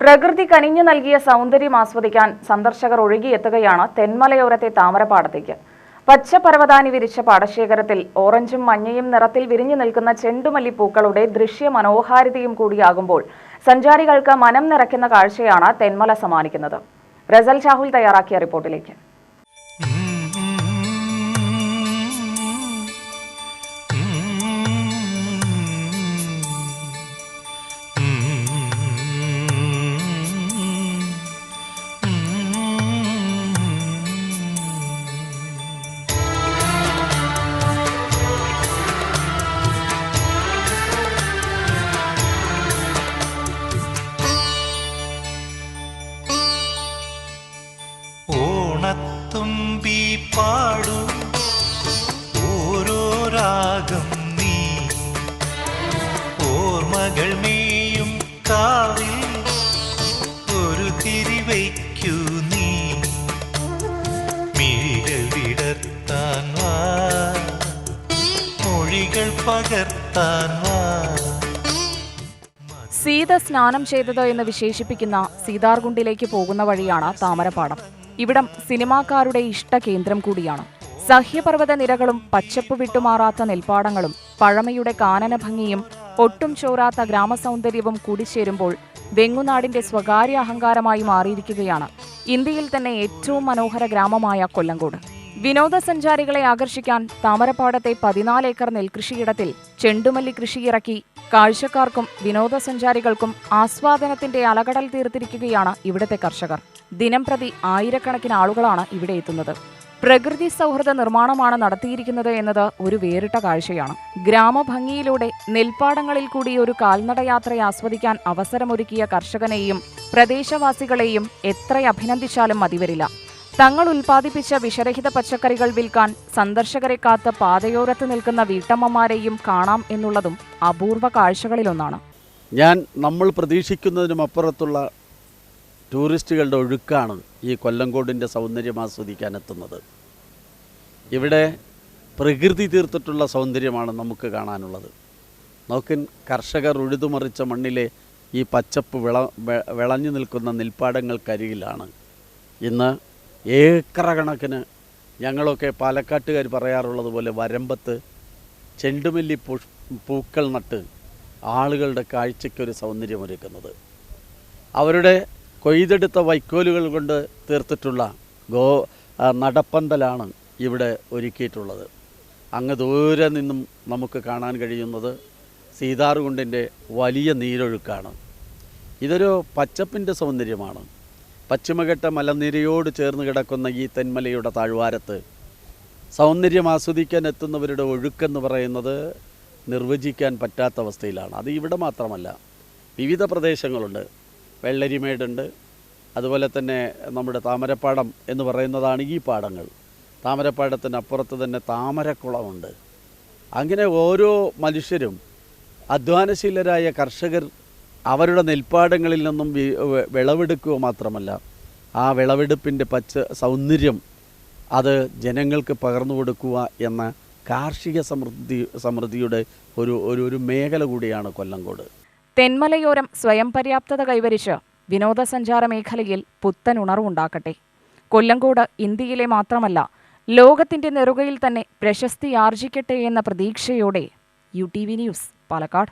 പ്രകൃതി കനിഞ്ഞു നൽകിയ സൗന്ദര്യം ആസ്വദിക്കാൻ സന്ദർശകർ ഒഴുകിയെത്തുകയാണ് തെന്മലയോരത്തെ താമരപ്പാടത്തേക്ക്. പച്ച പർവതാനി വിരിച്ച പാടശേഖരത്തിൽ ഓറഞ്ചും മഞ്ഞയും നിറത്തിൽ വിരിഞ്ഞു നിൽക്കുന്ന ചെണ്ടുമല്ലി പൂക്കളുടെ ദൃശ്യ മനോഹാരിതയും കൂടിയാകുമ്പോൾ സഞ്ചാരികൾക്ക് മനം നിറയ്ക്കുന്ന കാഴ്ചയാണ് തെന്മല സമ്മാനിക്കുന്നത് റസൽ ചാഹുൽ തയ്യാറാക്കിയ റിപ്പോർട്ടിലേക്ക്. നീ. വാ. പകർത്താൻ വാ. സീത സ്നാനം ചെയ്തത് എന്ന് വിശേഷിപ്പിക്കുന്ന സീതാർകുണ്ടിലേക്ക് പോകുന്ന വഴിയാണ് താമരപ്പാടം. ഇവിടം സിനിമാക്കാരുടെ ഇഷ്ട കേന്ദ്രം കൂടിയാണ്. സഹ്യപർവത നിരകളും പച്ചപ്പ് വിട്ടുമാറാത്ത നെൽപ്പാടങ്ങളും പഴമയുടെ കാനന ഭംഗിയും ഒട്ടും ചോരാത്ത ഗ്രാമസൗന്ദര്യവും കൂടിച്ചേരുമ്പോൾ വെങ്ങുനാടിന്റെ സ്വകാര്യ അഹങ്കാരമായി മാറിയിരിക്കുകയാണ്. ഇന്ത്യയിൽ തന്നെ ഏറ്റവും മനോഹര ഗ്രാമമായ കൊല്ലങ്കോട്. വിനോദസഞ്ചാരികളെ ആകർഷിക്കാൻ താമരപ്പാടത്തെ പതിനാല് ഏക്കർ നെൽകൃഷിയിടത്തിൽ ചെണ്ടുമല്ലി കൃഷിയിറക്കി കാഴ്ചക്കാർക്കും വിനോദസഞ്ചാരികൾക്കും ആസ്വാദനത്തിന്റെ അലകടൽ തീർത്തിരിക്കുകയാണ് ഇവിടുത്തെ കർഷകർ. ദിനം പ്രതി ആയിരക്കണക്കിന് ആളുകളാണ് ഇവിടെ എത്തുന്നത്. പ്രകൃതി സൗഹൃദ നിർമ്മാണമാണ് നടത്തിയിരിക്കുന്നത് എന്നത് ഒരു വേറിട്ട കാഴ്ചയാണ്. ഗ്രാമഭംഗിയിലൂടെ നെൽപ്പാടങ്ങളിൽ കൂടി ഒരു കാൽനടയാത്ര ആസ്വദിക്കാൻ അവസരമൊരുക്കിയ കർഷകനെയും പ്രദേശവാസികളെയും എത്ര അഭിനന്ദിച്ചാലും മതിവരില്ല. തങ്ങൾ ഉൽപ്പാദിപ്പിച്ച വിഷരഹിത പച്ചക്കറികൾ വിൽക്കാൻ സന്ദർശകരെ കാത്ത് പാതയോരത്ത് നിൽക്കുന്ന വീട്ടമ്മമാരെയും കാണാം എന്നുള്ളതും അപൂർവ കാഴ്ചകളിലൊന്നാണ്. ഞാൻ നമ്മൾ പ്രതീക്ഷിക്കുന്നതിനും അപ്പുറത്തുള്ള ടൂറിസ്റ്റുകളുടെ ഒഴുക്കാണ് ഈ കൊല്ലങ്കോടിന്റെ സൗന്ദര്യം ആസ്വദിക്കാൻ എത്തുന്നത് ഇവിടെ പ്രകൃതി തീർത്തിട്ടുള്ള സൗന്ദര്യമാണ് നമുക്ക് കാണാനുള്ളത്. നോക്കിൻ കർഷകർ ഉഴുതുമറിച്ച മണ്ണിലെ ഈ പച്ചപ്പ് വിള വിളഞ്ഞു നിൽക്കുന്ന നെൽപ്പാടങ്ങൾക്കരികിലാണ്. ഇന്ന് ഏക്കറ കണക്കിന് ഞങ്ങളൊക്കെ പാലക്കാട്ടുകാർ പറയാറുള്ളത് പോലെ വരമ്പത്ത് ചെണ്ടുമല്ലി പൂക്കൾ നട്ട് ആളുകളുടെ കാഴ്ചയ്ക്കൊരു സൗന്ദര്യമൊരുക്കുന്നത്. അവരുടെ കൊയ്തെടുത്ത വൈക്കോലുകൾ കൊണ്ട് തീർത്തിട്ടുള്ള ഗോ നടപ്പന്തലാണ് ഇവിടെ ഒരുക്കിയിട്ടുള്ളത്. അങ്ങ് ദൂരെ നിന്നും നമുക്ക് കാണാൻ കഴിയുന്നത് സീതാർകുണ്ടിന്റെ വലിയ നീരൊഴുക്കാണ്. ഇതൊരു പച്ചപ്പിന്റെ സൗന്ദര്യമാണ്. പശ്ചിമഘട്ട മലനിരയോട് ചേർന്ന് കിടക്കുന്ന ഈ തെന്മലയുടെ താഴ്വാരത്ത് സൗന്ദര്യം ആസ്വദിക്കാൻ എത്തുന്നവരുടെ ഒഴുക്കെന്ന് പറയുന്നത് നിർവചിക്കാൻ പറ്റാത്ത അവസ്ഥയിലാണ്. അത് ഇവിടെ മാത്രമല്ല വിവിധ പ്രദേശങ്ങളുണ്ട്. വെള്ളരിമേടുണ്ട്. അതുപോലെ തന്നെ നമ്മുടെ താമരപ്പാടം എന്ന് പറയുന്നതാണ് ഈ പാടങ്ങൾ. താമരപ്പാടത്തിന് അപ്പുറത്ത് തന്നെ താമരക്കുളമുണ്ട്. അങ്ങനെ ഓരോ മനുഷ്യരും അധ്വാനശീലരായ കർഷകർ അവരുടെ നെൽപ്പാടങ്ങളിൽ നിന്നും വിളവെടുക്കുക മാത്രമല്ല ആ വിളവെടുപ്പിന്റെ പച്ച സൗന്ദര്യം അത് ജനങ്ങൾക്ക് പകർന്നു കൊടുക്കുക എന്ന കാർഷിക സമൃദ്ധി സമൃദ്ധിയുടെ ഒരു ഒരു മേഖല കൂടിയാണ് കൊല്ലങ്കോട് തെന്മലയോരം സ്വയം പര്യാപ്തത കൈവരിച്ച് വിനോദസഞ്ചാര മേഖലയിൽ പുത്തൻ ഉണർവുണ്ടാക്കട്ടെ. കൊല്ലങ്കോട് ഇന്ത്യയിലെ മാത്രമല്ല ലോകത്തിന്റെ നെറുകയിൽ തന്നെ പ്രശസ്തി ആർജിക്കട്ടെ എന്ന പ്രതീക്ഷയോടെ U T V news Palakkad.